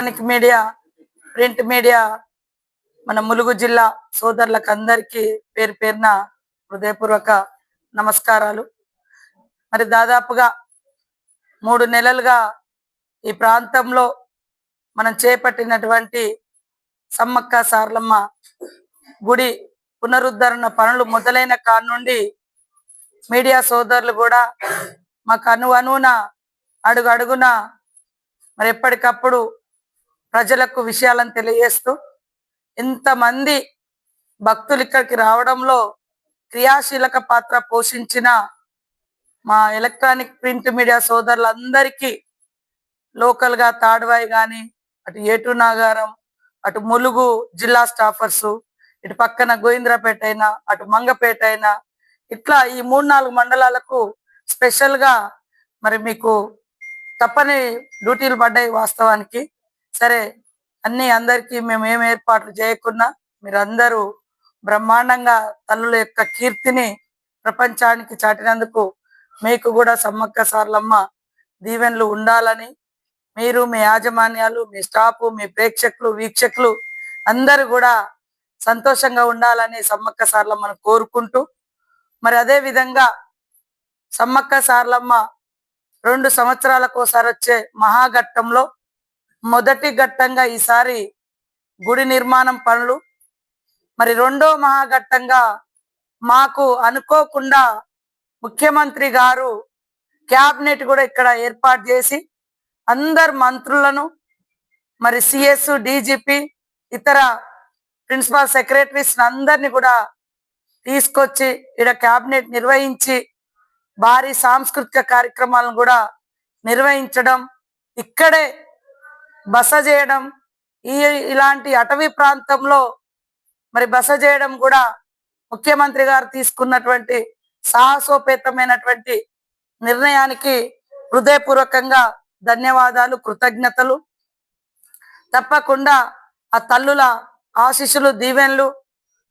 Electronic media print media మన ములుగు జిల్లా సోదరులకు అందరికీ పేరు పేరున హృదయపూర్వక నమస్కారాలు. మరి దాదాపుగా మూడు నెలలుగా ఈ ప్రాంతంలో మనం చేపట్టినటువంటి సమ్మక్క సార్లమ్మ గుడి పునరుద్ధరణ పనులు మొదలైన కానుండి మీడియా సోదరులు కూడా మాకు అను అనువున అడుగు అడుగున మరి ఎప్పటికప్పుడు ప్రజలకు విషయాలను తెలియజేస్తూ ఇంతమంది భక్తులు ఇక్కడికి రావడంలో క్రియాశీలక పాత్ర పోషించిన మా ఎలక్ట్రానిక్ ప్రింట్ మీడియా సోదరులందరికీ లోకల్గా గా కానీ అటు ఏటు నాగారం అటు ములుగు జిల్లా స్టాఫర్స్ ఇటు పక్కన గోవింద్రపేట అయినా అటు మంగపేట అయినా ఇట్లా ఈ మూడు నాలుగు మండలాలకు స్పెషల్గా మరి మీకు తప్పని డ్యూటీలు పడ్డాయి వాస్తవానికి. సరే అన్ని అందరికీ మేము ఏం ఏర్పాట్లు చేయకున్నా మీరందరూ బ్రహ్మాండంగా తల్లుల యొక్క కీర్తిని ప్రపంచానికి చాటినందుకు మీకు కూడా సమ్మక్క సార్లమ్మ దీవెనలు ఉండాలని మీరు మీ యాజమాన్యాలు మీ స్టాఫ్ మీ ప్రేక్షకులు వీక్షకులు అందరూ కూడా సంతోషంగా ఉండాలని సమ్మక్క సార్లమ్మను కోరుకుంటూ మరి అదే విధంగా సమ్మక్క సార్లమ్మ రెండు సంవత్సరాలకు ఒకసారి వచ్చే మహాఘట్టంలో మొదటి ఘట్టంగా ఈసారి గుడి నిర్మాణం పనులు. మరి రెండో మహాఘట్టంగా మాకు అనుకోకుండా ముఖ్యమంత్రి గారు క్యాబినెట్ కూడా ఇక్కడ ఏర్పాటు చేసి అందరు మంత్రులను మరి సిఎస్ డీజీపీ ఇతర ప్రిన్సిపల్ సెక్రటరీస్ అందరినీ కూడా తీసుకొచ్చి ఇక్కడ క్యాబినెట్ నిర్వహించి భారీ సాంస్కృతిక కార్యక్రమాలను కూడా నిర్వహించడం. ఇక్కడే బస చేయడం ఈ ఇలాంటి అటవీ ప్రాంతంలో మరి బస చేయడం కూడా ముఖ్యమంత్రి గారు తీసుకున్నటువంటి సాహసోపేతమైనటువంటి నిర్ణయానికి హృదయపూర్వకంగా ధన్యవాదాలు కృతజ్ఞతలు. తప్పకుండా ఆ తల్లుల ఆశీస్సులు దీవెన్లు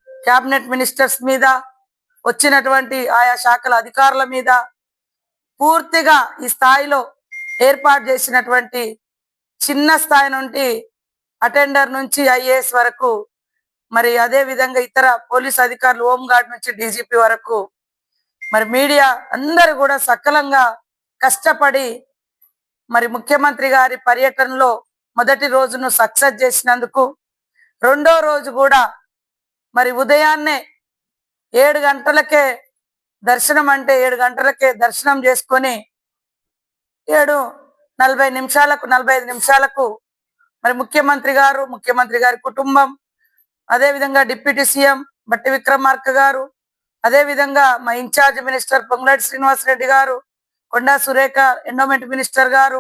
క్యాబినెట్ మినిస్టర్స్ మీద వచ్చినటువంటి ఆయా శాఖల అధికారుల మీద పూర్తిగా ఈ స్థాయిలో ఏర్పాటు చేసినటువంటి చిన్న స్థాయి నుండి అటెండర్ నుంచి ఐఏఎస్ వరకు మరి అదే విధంగా ఇతర పోలీస్ అధికారులు హోంగార్డ్ నుంచి డీజీపీ వరకు మరి మీడియా అందరూ కూడా సకలంగా కష్టపడి మరి ముఖ్యమంత్రి గారి పర్యటనలో మొదటి రోజును సక్సెస్ చేసినందుకు రెండో రోజు కూడా మరి ఉదయాన్నే ఏడు గంటలకే దర్శనం అంటే ఏడు గంటలకే దర్శనం చేసుకొని ఏడు నలభై నిమిషాలకు నలభై ఐదు నిమిషాలకు మరి ముఖ్యమంత్రి గారు ముఖ్యమంత్రి గారి కుటుంబం అదే విధంగా డిప్యూటీ సీఎం బట్టి విక్రమార్క గారు అదే విధంగా మా incharge minister Ponguleti Srinivas Reddy garu Konda Surekha endowment minister గారు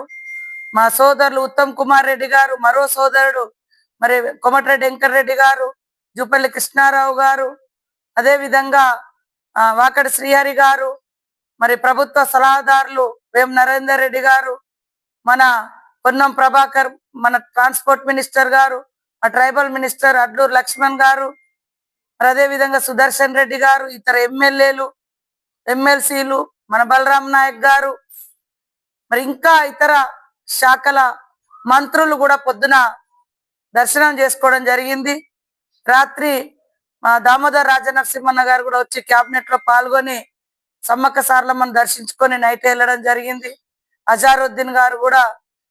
మా సోదరులు ఉత్తమ్ కుమార్ రెడ్డి గారు మరో సోదరుడు మరి కొమటిరెడ్డి వెంకటరెడ్డి గారు జూపల్లి కృష్ణారావు గారు అదే విధంగా ఆ, వాకడి శ్రీహరి గారు మరి ప్రభుత్వ సలహాదారులు వేం నరేందర్ రెడ్డి గారు మన పొన్నం ప్రభాకర్ మన ట్రాన్స్పోర్ట్ మినిస్టర్ గారు మా ట్రైబల్ మినిస్టర్ అడ్లూరు లక్ష్మణ్ గారు మరి అదే విధంగా సుదర్శన్ రెడ్డి గారు ఇతర ఎమ్మెల్యేలు ఎమ్మెల్సీలు మన బలరాం నాయక్ గారు మరి ఇంకా ఇతర శాఖల మంత్రులు కూడా పొద్దున దర్శనం చేసుకోవడం జరిగింది. రాత్రి మా దామోదర్ రాజనరసింహన్న గారు కూడా వచ్చి క్యాబినెట్లో పాల్గొని సమ్మక్క సార్లమ్మను దర్శించుకొని నైట్ వెళ్ళడం జరిగింది. అజారుద్దీన్ గారు కూడా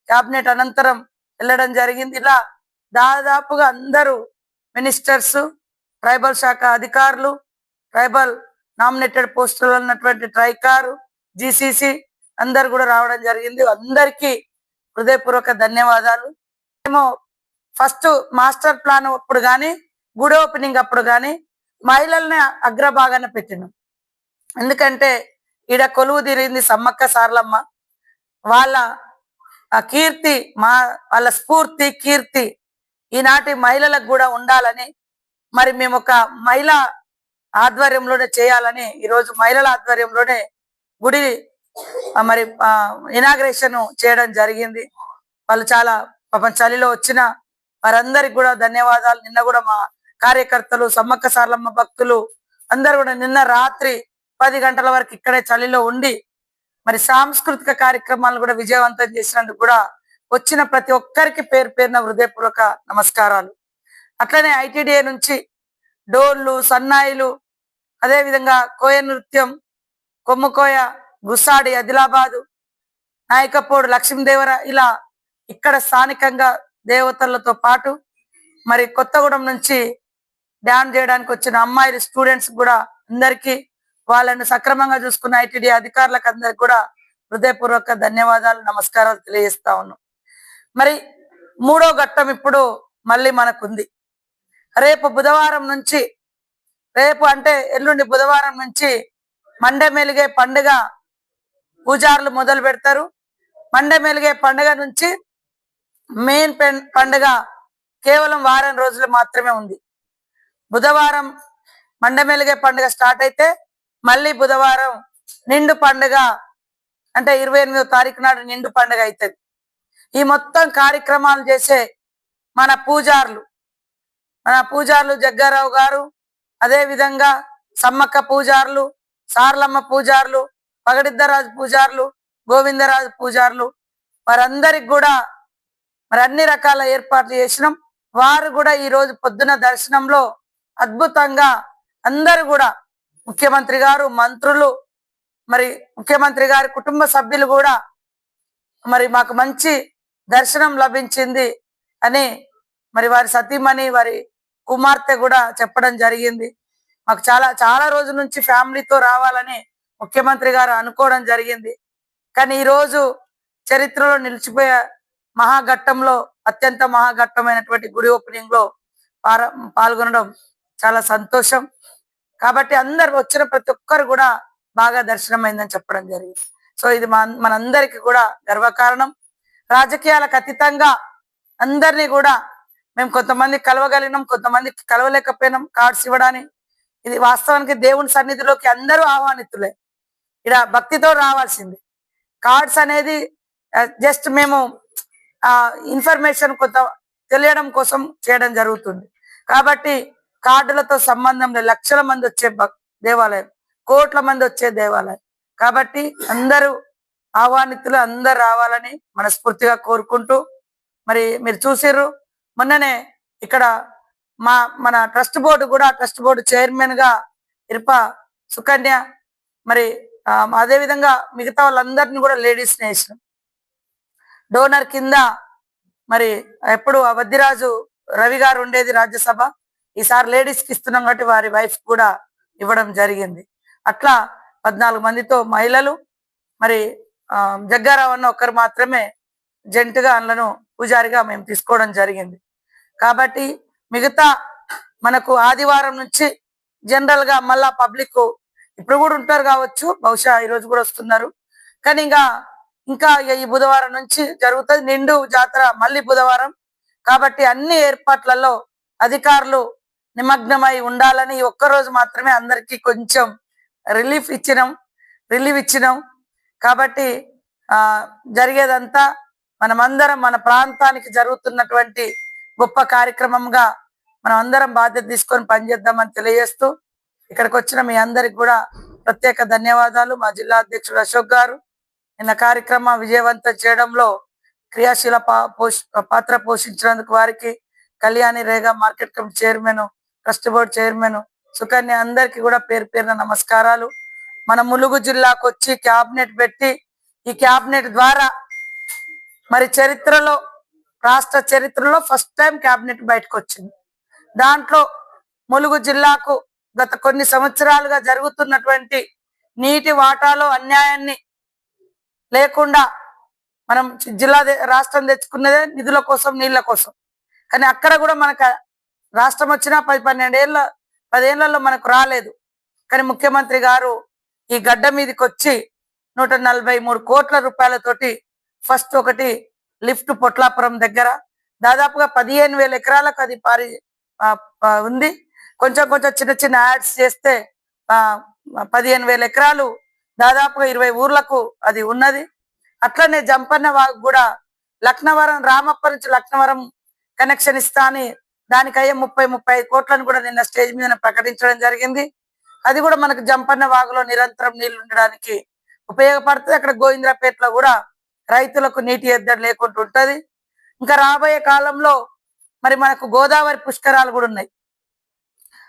క్యాబినెట్ అనంతరం వెళ్ళడం జరిగింది. ఇలా దాదాపుగా అందరూ మినిస్టర్స్ ట్రైబల్ శాఖ అధికారులు ట్రైబల్ నామినేటెడ్ పోస్టులు ఉన్నటువంటి ట్రైకారు జీసీసీ అందరు కూడా రావడం జరిగింది. అందరికీ హృదయపూర్వక ధన్యవాదాలు. మేము ఫస్ట్ మాస్టర్ ప్లాన్ అప్పుడు కానీ గుడి ఓపెనింగ్ అప్పుడు కానీ మహిళల్ని అగ్రభాగాన పెట్టినాం. ఎందుకంటే ఈడ కొలువు తీరింది సమ్మక్క సార్లమ్మ. వాళ్ళ ఆ కీర్తి మా వాళ్ళ స్ఫూర్తి కీర్తి ఈనాటి మహిళలకు కూడా ఉండాలని మరి మేము ఒక మహిళ ఆధ్వర్యంలోనే చేయాలని ఈరోజు మహిళల ఆధ్వర్యంలోనే గుడి ఆ, మరి ఇనాగ్రేషన్ చేయడం జరిగింది. వాళ్ళు చాలా పాపం చలిలో వచ్చిన వారందరికి కూడా ధన్యవాదాలు. నిన్న కూడా మా కార్యకర్తలు సమ్మక్క సార్లమ్మ భక్తులు అందరు కూడా నిన్న రాత్రి పది గంటల వరకు ఇక్కడే చలిలో ఉండి మరి సాంస్కృతిక కార్యక్రమాలను కూడా విజయవంతం చేసినందుకు కూడా వచ్చిన ప్రతి ఒక్కరికి పేరు పేరున హృదయపూర్వక నమస్కారాలు. అట్లనే ఐటీడీఏ నుంచి డోర్లు సన్నాయిలు అదేవిధంగా కోయ నృత్యం కొమ్ముకోయ గుసాడి ఆదిలాబాదు నాయకపోడు లక్ష్మీదేవర ఇలా ఇక్కడ స్థానికంగా దేవతలతో పాటు మరి కొత్తగూడెం నుంచి డ్యాన్ చేయడానికి వచ్చిన అమ్మాయిలు స్టూడెంట్స్ కూడా అందరికీ వాళ్ళను సక్రమంగా చూసుకున్న ఐటీడీ అధికారులకు అందరికి కూడా హృదయపూర్వక ధన్యవాదాలు నమస్కారాలు తెలియజేస్తా ఉన్నాం. మరి మూడో ఘట్టం ఇప్పుడు మళ్ళీ మనకుంది. రేపు బుధవారం నుంచి రేపు అంటే ఎల్లుండి బుధవారం నుంచి మండే మెలిగే పండుగ పూజారులు మొదలు పెడతారు. మండే మెలిగే పండుగ నుంచి మెయిన్ పెన్- పండుగ కేవలం వారం రోజులు మాత్రమే ఉంది. బుధవారం మండే మెలిగే పండుగ స్టార్ట్ అయితే మళ్ళీ బుధవారం నిండు పండుగ అంటే ఇరవై ఎనిమిదో తారీఖు నాడు నిండు పండుగ అవుతుంది ఈ మొత్తం కార్యక్రమాలు చేసే మన పూజారులు మన పూజారులు జగ్గారావు గారు అదేవిధంగా సమ్మక్క పూజారులు సార్లమ్మ పూజారులు పగడిద్దరాజు పూజారులు గోవిందరాజు పూజారులు వారందరికి కూడా మరి అన్ని రకాల ఏర్పాట్లు చేసినాం. వారు కూడా ఈ రోజు పొద్దున దర్శనంలో అద్భుతంగా అందరు కూడా ముఖ్యమంత్రి గారు మంత్రులు మరి ముఖ్యమంత్రి గారి కుటుంబ సభ్యులు కూడా మరి మాకు మంచి దర్శనం లభించింది అని మరి వారి సతీమణి వారి కుమార్తె కూడా చెప్పడం జరిగింది. మాకు చాలా చాలా రోజుల నుంచి ఫ్యామిలీతో రావాలని ముఖ్యమంత్రి గారు అనుకోవడం జరిగింది. కానీ ఈరోజు చరిత్రలో నిలిచిపోయే మహాఘట్టంలో అత్యంత మహాఘట్టమైనటువంటి గుడి ఓపెనింగ్లో పాల్గొనడం చాలా సంతోషం. కాబట్టి అందరు వచ్చిన ప్రతి ఒక్కరు కూడా బాగా దర్శనమైందని చెప్పడం జరిగింది. సో ఇది మన కూడా గర్వకారణం. రాజకీయాలకు అతీతంగా అందరినీ కూడా మేము కొంతమంది కలవగలిగినాం కొంతమంది కలవలేకపోయినాం కార్డ్స్ ఇవ్వడానికి ఇది వాస్తవానికి దేవుని సన్నిధిలోకి అందరూ ఆహ్వానితులే. ఇక్కడ భక్తితో రావాల్సింది. కార్డ్స్ అనేది జస్ట్ మేము ఆ ఇన్ఫర్మేషన్ కొంత తెలియడం కోసం చేయడం జరుగుతుంది. కాబట్టి కార్డులతో సంబంధం లేదు. లక్షల మంది వచ్చే దేవాలయం. కోట్ల మంది వచ్చే దేవాలయం. కాబట్టి అందరూ ఆహ్వానితులు అందరు రావాలని మనస్ఫూర్తిగా కోరుకుంటూ మరి మీరు చూసిర్రు మొన్ననే ఇక్కడ మా మన ట్రస్ట్ బోర్డు కూడా ట్రస్ట్ బోర్డు చైర్మన్గా ఇరుప సుకన్య మరి అదేవిధంగా అదే విధంగా మిగతా వాళ్ళందరినీ కూడా లేడీస్ వేసినాం డోనర్ కింద మరి ఎప్పుడు ఆ వద్దిరాజు రవి గారు ఉండేది రాజ్యసభ. ఈసారి లేడీస్కి ఇస్తున్నాం కాబట్టి వారి వైఫ్ కూడా ఇవ్వడం జరిగింది. అట్లా పద్నాలుగు మందితో మహిళలు మరి ఆ, జగ్గారావు అన్న ఒక్కరు మాత్రమే జంటుగా అందులో పూజారిగా మేము తీసుకోవడం జరిగింది. కాబట్టి మిగతా మనకు ఆదివారం నుంచి జనరల్గా మళ్ళా పబ్లిక్ ఇప్పుడు కూడా ఉంటారు కావచ్చు బహుశా ఈ రోజు కూడా వస్తున్నారు. కానీ ఇంకా ఇంకా ఈ బుధవారం నుంచి జరుగుతుంది. నిండు జాతర మళ్ళీ బుధవారం. కాబట్టి అన్ని ఏర్పాట్లలో అధికారులు నిమగ్నమై ఉండాలని ఒక్కరోజు ఒక్క రోజు మాత్రమే అందరికీ కొంచెం రిలీఫ్ ఇచ్చినాం రిలీఫ్ ఇచ్చినాం. కాబట్టి ఆ జరిగేదంతా మనమందరం మన ప్రాంతానికి జరుగుతున్నటువంటి గొప్ప కార్యక్రమంగా మనం అందరం బాధ్యత తీసుకొని పనిచేద్దామని తెలియజేస్తూ ఇక్కడికి వచ్చిన మీ అందరికి కూడా ప్రత్యేక ధన్యవాదాలు. మా జిల్లా అధ్యక్షుడు అశోక్ గారు నిన్న కార్యక్రమం విజయవంతం చేయడంలో క్రియాశీల పా- పాత్ర పోషించినందుకు వారికి Kalyani Rega market committee chairman trust board chairman Sukanya అందరికి కూడా పేరు పేరున నమస్కారాలు. మన ములుగు జిల్లాకు వచ్చి క్యాబినెట్ పెట్టి ఈ క్యాబినెట్ ద్వారా మరి చరిత్రలో రాష్ట్ర చరిత్రలో ఫస్ట్ టైం క్యాబినెట్ బయటకు వచ్చింది. దాంట్లో ములుగు జిల్లాకు గత కొన్ని సంవత్సరాలుగా జరుగుతున్నటువంటి నీటి వాటాలో అన్యాయాన్ని లేకుండా మనం జిల్లా రాష్ట్రం తెచ్చుకున్నదే నిధుల కోసం నీళ్ళ కోసం. కానీ అక్కడ కూడా మనకు రాష్ట్రం వచ్చినా పది పన్నెండేళ్ళ పదేళ్ళలో మనకు రాలేదు. కానీ ముఖ్యమంత్రి గారు ఈ గడ్డ మీదకి వచ్చి నూట నలభై మూడు కోట్ల రూపాయలతోటి ఫస్ట్ ఒకటి లిఫ్ట్ పొట్లాపురం దగ్గర దాదాపుగా పదిహేను వేల ఎకరాలకు అది పారి ఉంది. కొంచెం కొంచెం చిన్న చిన్న యాడ్స్ చేస్తే పదిహేను వేల ఎకరాలు దాదాపుగా ఇరవై ఊర్లకు అది ఉన్నది. అట్లనే జంపన్న వాగు కూడా లక్నవరం రామప్ప నుంచి లక్నవరం కనెక్షన్ ఇస్తా అని దానికయ్యే ముప్పై ముప్పై కోట్లను కూడా నిన్న స్టేజ్ మీద ప్రకటించడం జరిగింది. అది కూడా మనకు జంపన్న వాగులో నిరంతరం నీళ్ళు ఉండడానికి ఉపయోగపడుతుంది. అక్కడ గోవింద్రపేటలో కూడా రైతులకు నీటి ఎద్దడి లేకుండా ఉంటుంది. ఇంకా రాబోయే కాలంలో మరి మనకు గోదావరి పుష్కరాలు కూడా ఉన్నాయి.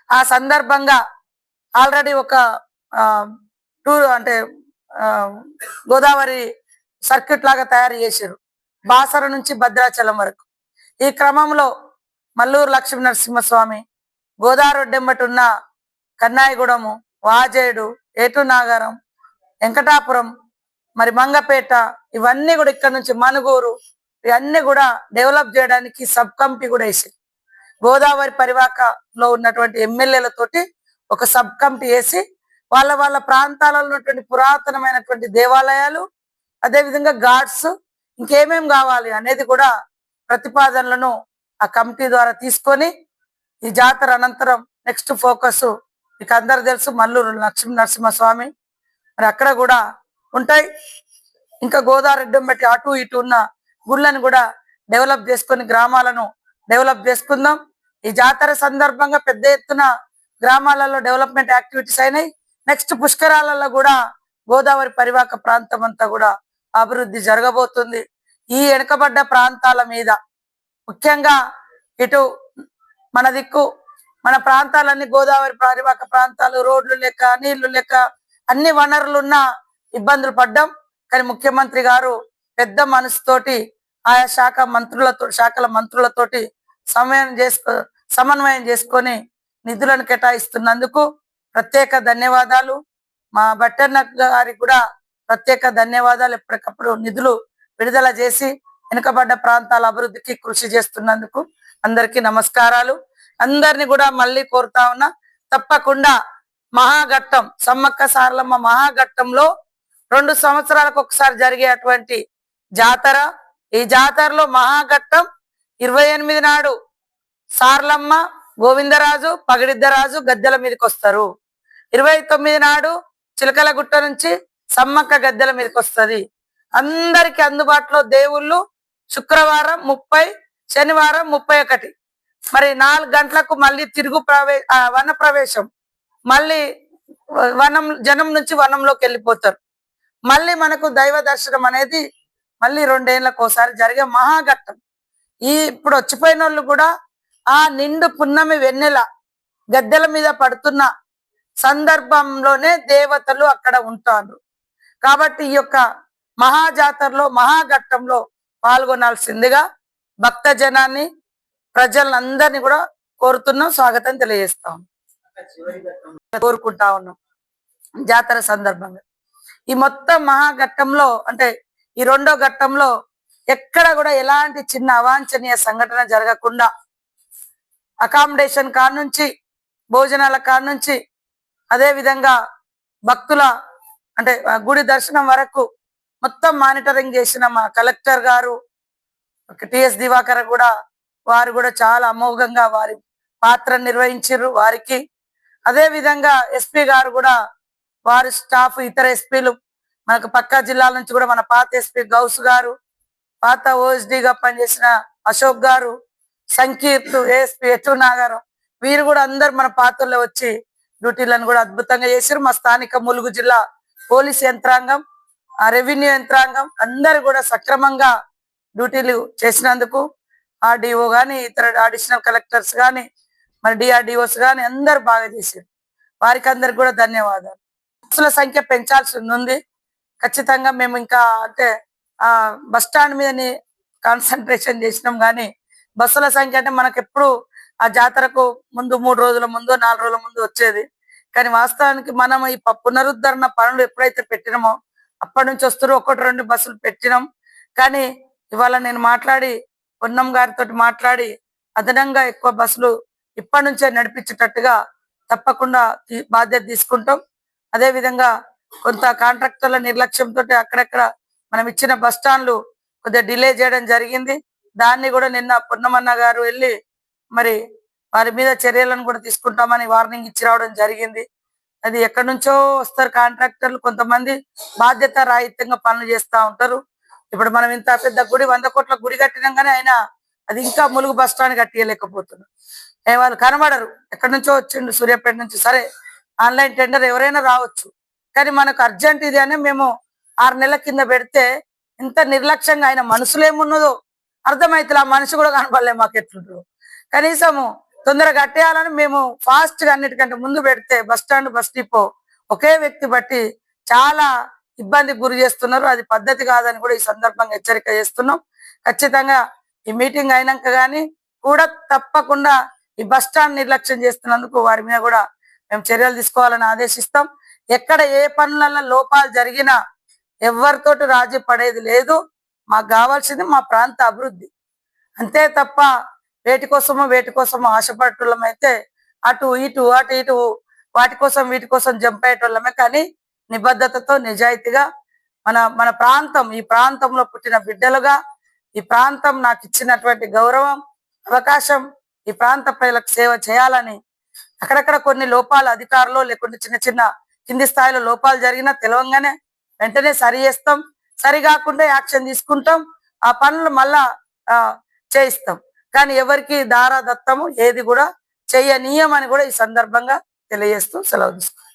ఆ సందర్భంగా ఆల్రెడీ ఒక టూర్ అంటే గోదావరి సర్క్యూట్ లాగా తయారు చేశారు. బాసర నుంచి భద్రాచలం వరకు. ఈ క్రమంలో మల్లూరు లక్ష్మీ నరసింహస్వామి గోదావరి ఒడ్డెంబటి ఉన్న కన్నాయిగూడెము వాజేడు ఏటు నాగారం వెంకటాపురం మరి మంగపేట ఇవన్నీ కూడా ఇక్కడ నుంచి మనుగూరు ఇవన్నీ కూడా డెవలప్ చేయడానికి సబ్ కమిటీ కూడా వేసి గోదావరి పరివాకలో ఉన్నటువంటి ఎమ్మెల్యేలతోటి ఒక సబ్ కమిటీ వేసి వాళ్ళ వాళ్ళ ప్రాంతాలలో ఉన్నటువంటి పురాతనమైనటువంటి దేవాలయాలు అదేవిధంగా గాడ్స్ ఇంకేమేం కావాలి అనేది కూడా ప్రతిపాదనలను ఆ కమిటీ ద్వారా తీసుకొని ఈ జాతర అనంతరం నెక్స్ట్ ఫోకస్ మీకు అందరు తెలుసు మల్లూరు లక్ష్మీ నరసింహస్వామి. మరి అక్కడ కూడా ఉంటాయి. ఇంకా గోదావరిడ్డం బట్టి అటు ఇటు ఉన్న గుళ్ళను కూడా డెవలప్ చేసుకొని గ్రామాలను డెవలప్ చేసుకుందాం. ఈ జాతర సందర్భంగా పెద్ద ఎత్తున గ్రామాలలో డెవలప్మెంట్ యాక్టివిటీస్ అయినాయి. నెక్స్ట్ పుష్కరాలలో కూడా గోదావరి పరివాహక ప్రాంతం అంతా కూడా అభివృద్ధి జరగబోతుంది. ఈ వెనుకబడ్డ ప్రాంతాల మీద ముఖ్యంగా ఇటు మన దిక్కు మన ప్రాంతాలన్నీ గోదావరి పరివాహక ప్రాంతాలు రోడ్లు లెక్క నీళ్ళు లెక్క అన్ని వనరులున్న ఇబ్బందులు పడ్డాం. కానీ ముఖ్యమంత్రి గారు పెద్ద మనసుతోటి ఆయా శాఖ మంత్రులతో శాఖల మంత్రులతోటి సమయం చేసుకో సమన్వయం చేసుకొని నిధులను కేటాయిస్తున్నందుకు ప్రత్యేక ధన్యవాదాలు. మా బట్టన్న గారికి కూడా ప్రత్యేక ధన్యవాదాలు. ఎప్పటికప్పుడు నిధులు విడుదల చేసి వెనుకబడ్డ ప్రాంతాల అభివృద్ధికి కృషి చేస్తున్నందుకు అందరికీ నమస్కారాలు. అందరిని కూడా మళ్ళీ కోరుతా ఉన్నా తప్పకుండా మహాఘట్టం సమ్మక్క సారలమ్మ మహాఘట్టంలో రెండు సంవత్సరాలకు ఒకసారి జరిగేటువంటి జాతర. ఈ జాతరలో మహాఘట్టం ఇరవై ఎనిమిది నాడు సార్లమ్మ గోవిందరాజు పగిడిద్దరాజు గద్దెల మీదకి వస్తారు ఇరవై తొమ్మిది నాడు చిలకల గుట్ట నుంచి సమ్మక్క గద్దెల మీదకి వస్తది అందరికి అందుబాటులో దేవుళ్ళు శుక్రవారం ముప్పై శనివారం ముప్పై ఒకటి. మరి నాలుగు గంటలకు మళ్ళీ తిరుగు ప్రవే ఆ, వన ప్రవేశం. మళ్ళీ వనం జనం నుంచి వనంలోకి వెళ్ళిపోతారు. మళ్ళీ మనకు దైవ దర్శనం అనేది మళ్ళీ రెండేళ్ళకు ఒకసారి జరిగే మహాఘట్టం. ఈ ఇప్పుడు వచ్చిపోయిన వాళ్ళు కూడా ఆ నిండు పున్నమి వెన్నెల గద్దెల మీద పడుతున్న సందర్భంలోనే దేవతలు అక్కడ ఉంటారు. కాబట్టి ఈ యొక్క మహాజాతరలో మహాఘట్టంలో పాల్గొనాల్సిందిగా భక్త జనాన్ని ప్రజలందరినీ కూడా కోరుతున్నాం స్వాగతం తెలియజేస్తాం. కోరుకుంటా ఉన్నాం. జాతర సందర్భంగా. ఈ మొత్తం మహాఘట్టంలో అంటే ఈ రెండో ఘట్టంలో ఎక్కడ కూడా ఎలాంటి చిన్న అవాంఛనీయ సంఘటన జరగకుండా అకామిడేషన్ కాడ నుంచి భోజనాల కాడ నుంచి అదే విధంగా భక్తుల అంటే గుడి దర్శనం వరకు మొత్తం మానిటరింగ్ చేసిన మా కలెక్టర్ గారు టిఎస్ దివాకర్ కూడా వారు కూడా చాలా అమోఘంగా వారి పాత్ర నిర్వహించారు వారికి. అదే విధంగా ఎస్పీ గారు కూడా వారి స్టాఫ్ ఇతర ఎస్పీలు మనకు పక్క జిల్లాల నుంచి కూడా మన పాత ఎస్పీ గౌస్ గారు పాత ఓఎస్డిగా పనిచేసిన అశోక్ గారు సంకీర్త్ ఏఎస్పీ ఎటు నాగారం వీరు కూడా అందరు మన పాత్రలో వచ్చి డ్యూటీలను కూడా అద్భుతంగా చేశారు మా స్థానిక ములుగు జిల్లా పోలీస్ యంత్రాంగం రెవెన్యూ యంత్రాంగం అందరు కూడా సక్రమంగా డ్యూటీలు చేసినందుకు ఆర్డీఓ గాని ఇతర అడిషనల్ కలెక్టర్స్ కానీ మరి డిఆర్డిఓస్ కానీ అందరు బాగా చేశారు. వారికి అందరికి కూడా ధన్యవాదాలు. బస్సుల సంఖ్య పెంచాల్సి ఉంది. ఖచ్చితంగా మేము ఇంకా అంటే ఆ బస్ స్టాండ్ మీదని కాన్సన్ట్రేషన్ చేసినాం కానీ బస్సుల సంఖ్య అంటే మనకు ఎప్పుడు ఆ జాతరకు ముందు మూడు రోజుల ముందు నాలుగు రోజుల ముందు వచ్చేది. కానీ వాస్తవానికి మనం ఈ పునరుద్ధరణ పనులు ఎప్పుడైతే పెట్టినామో అప్పటి నుంచి వస్తారు ఒకటి రెండు బస్సులు పెట్టినాం. కానీ ఇవాళ నేను మాట్లాడి పొన్నం గారితో మాట్లాడి అదనంగా ఎక్కువ బస్సులు ఇప్పటి నుంచే నడిపించేటట్టుగా తప్పకుండా బాధ్యత తీసుకుంటాం. అదే విధంగా కొంత కాంట్రాక్టర్ల నిర్లక్ష్యంతో అక్కడక్కడ మనం ఇచ్చిన బస్ స్టాండ్లు కొద్దిగా డిలే చేయడం జరిగింది. దాన్ని కూడా నిన్న పొన్నమన్న గారు వెళ్ళి మరి వారి మీద చర్యలను కూడా తీసుకుంటామని వార్నింగ్ ఇచ్చి రావడం జరిగింది. అది ఎక్కడి నుంచో వస్తారు కాంట్రాక్టర్లు. కొంతమంది బాధ్యత రాహిత్యంగా పనులు చేస్తా ఉంటారు. ఇప్పుడు మనం ఇంత పెద్ద గుడి వంద కోట్ల గుడి కట్టినాం కానీ ఆయన అది ఇంకా ములుగు బస్ స్టాండ్ కట్టియలేకపోతున్నారు. ఏ వాళ్ళు కనబడరు. ఎక్కడి నుంచో వచ్చిండు సూర్యాపేట నుంచి. సరే ఆన్లైన్ టెండర్ ఎవరైనా రావచ్చు. కానీ మనకు అర్జెంట్ ఇది అని మేము ఆరు నెలల కింద పెడితే ఇంత నిర్లక్ష్యంగా ఆయన మనసులో ఏమున్నదో అర్థమైతే ఆ మనిషి కూడా కనపడలే మాకు ఎట్లుంటారు కనీసము తొందరగా కట్టేయాలని మేము ఫాస్ట్గా అన్నిటికంటే ముందు పెడితే బస్ స్టాండ్ బస్ డిపో ఒకే వ్యక్తి బట్టి చాలా ఇబ్బందికి గురి చేస్తున్నారు. అది పద్ధతి కాదని కూడా ఈ సందర్భంగా హెచ్చరిక చేస్తున్నాం. ఖచ్చితంగా ఈ మీటింగ్ అయినాక కానీ కూడా తప్పకుండా ఈ బస్ స్టాండ్ నిర్లక్ష్యం చేస్తున్నందుకు వారి మీద కూడా మేము చర్యలు తీసుకోవాలని ఆదేశిస్తాం. ఎక్కడ ఏ పనులలో లోపాలు జరిగినా ఎవరితోటి రాజీ పడేది లేదు. మాకు కావాల్సింది మా ప్రాంత అభివృద్ధి. అంతే తప్ప వేటి కోసమో వేటి కోసమో ఆశపడేటోళ్ళం అయితే అటు ఇటు అటు ఇటు వాటి కోసం వీటి కోసం జంప్ అయ్యేటోళ్ళమే. కానీ నిబద్ధతతో నిజాయితీగా మన మన ప్రాంతం ఈ ప్రాంతంలో పుట్టిన బిడ్డలుగా ఈ ప్రాంతం నాకు ఇచ్చినటువంటి గౌరవం అవకాశం ఈ ప్రాంత ప్రజలకు సేవ చేయాలని అక్కడక్కడ కొన్ని లోపాలు అధికారులు లేకుంటే చిన్న చిన్న కింది స్థాయిలో లోపాలు జరిగినా తెలవంగానే వెంటనే సరి చేస్తాం. సరి కాకుండా యాక్షన్ తీసుకుంటాం. ఆ పనులు మళ్ళా చేయిస్తాం. కానీ ఎవరికి దారా దత్తము ఏది కూడా చెయ్యనీయమని కూడా ఈ సందర్భంగా తెలియజేస్తూ సెలవు తీసుకుంటాం